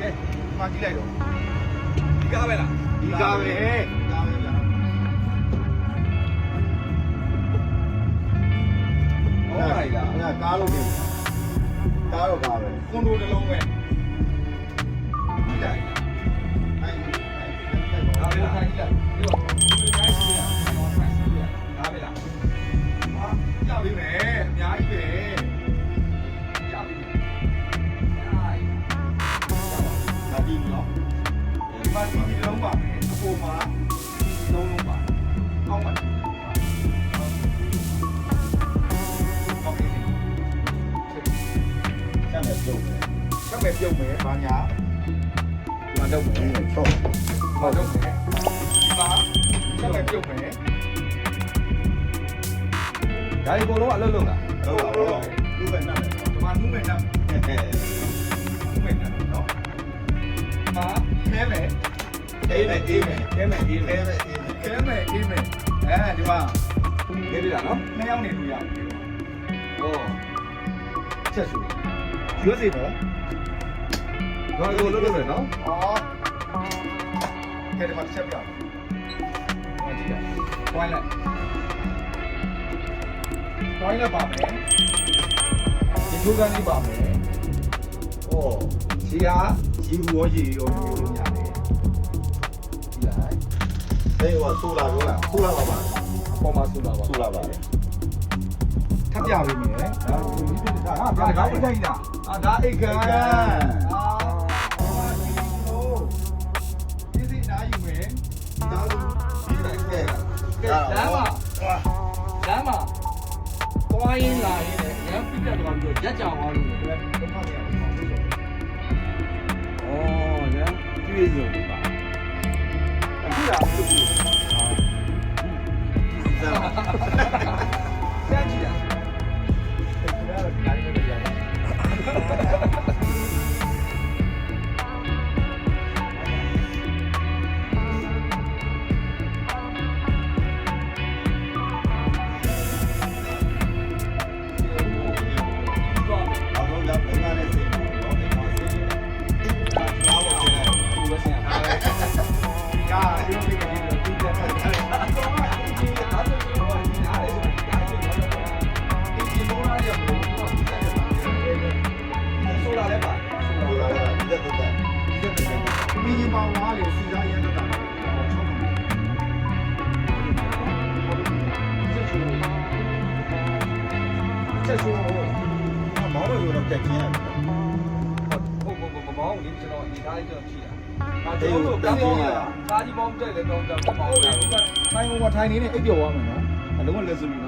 ကြည့်လိုက်တော့ဒီကားပဲလားဒီကားပဲကားပဲဗျာဟုတ်ပါလားဟိုကကားလို့နေကားတော့ကားပဲကွန်ဒိုတစ်လုံးပဲဒီလိုက်အဲ့ဒီဒါပဲလားဒီလိုက် လုံးပါမယ်အပေါ်မှာဒီလုံးလုံးပါအောက်မှာဟုတ်ကဲ့ဆက်မယ်ပြုတ်မယ်ဆက်မယ်ပြုတ်မယ်ဘာညာဒီမှာတော့ဘူးတော့ဟုတ်တော့မယ်ဒီမှာဆက်မယ်ပြုတ်မယ်ဒါဒီဘောလုံးအလုပ်လုပ်တာဟုတ်ပါဘူးလူပဲနတ်တယ်ဒီမှာလူပဲနတ် အေးမယ်အေးမယ်ခဲမယ်အေးမယ်အေးမယ်အေးမယ်ခဲမယ်အေးမယ်အဲဒီမှာနေပြီလားနော်နှစ်ယောက်နေလို့ရတယ်ဟောချက်ဆူရွေးစီနော်ဘာလို့လုပ်လို့လဲနော်อ๋อကဲဒီမှာချက်ပြအောင်ဟောကြည့်ရဝိုင်းလိုက်ဝိုင်းလိုက်ပါမယ်ဒီလူကလေးပါမယ်ဩခြေဟာရီဘူးရောရီရောမျိုးလို့ရတယ်ကြည့်လိုက် ဟဲ့ဟိုဆိုလာရောလားဆိုလာပါပါပေါ်မှာဆိုလာပါဆိုလာပါလေထပ်ပြပေးမယ်ဟာဒါကအိတ်ခိုင်းတာအာဒါအိတ်ခိုင်းအာဒီစီနာယူမယ်ဒါလို့ဒီလိုက်ကဲကဲဒါမှဒါမှွားရင်းလာရင်းနဲ့ရမ်းပြတ်သွားပြီးတော့ရက်ကြောင်သွားလို့ဘယ်တော့မှမရဘူး။အော်ရမ်းပြည့်စုံ ချက်ချိုးချက်ချိုးမောင်းလို့တော့ကြက်ချင်းရတယ်ဟုတ်ဟုတ်ဟုတ်မောင်းလေးကျွန်တော်ဒီသားလေးကျွန်တော်ကြည့်တာ။ဒါကျွန်တော်တို့ကမ်းမောင်းတာ။ဒါကြီးမောင်းတက်လေတော့တော့မောင်းတာ။ထိုင်ဟိုကထိုင်နေနေအိပ်ပျော်သွားမယ်နော်။အလုံးဝလက်စွပ်ပြီနော်။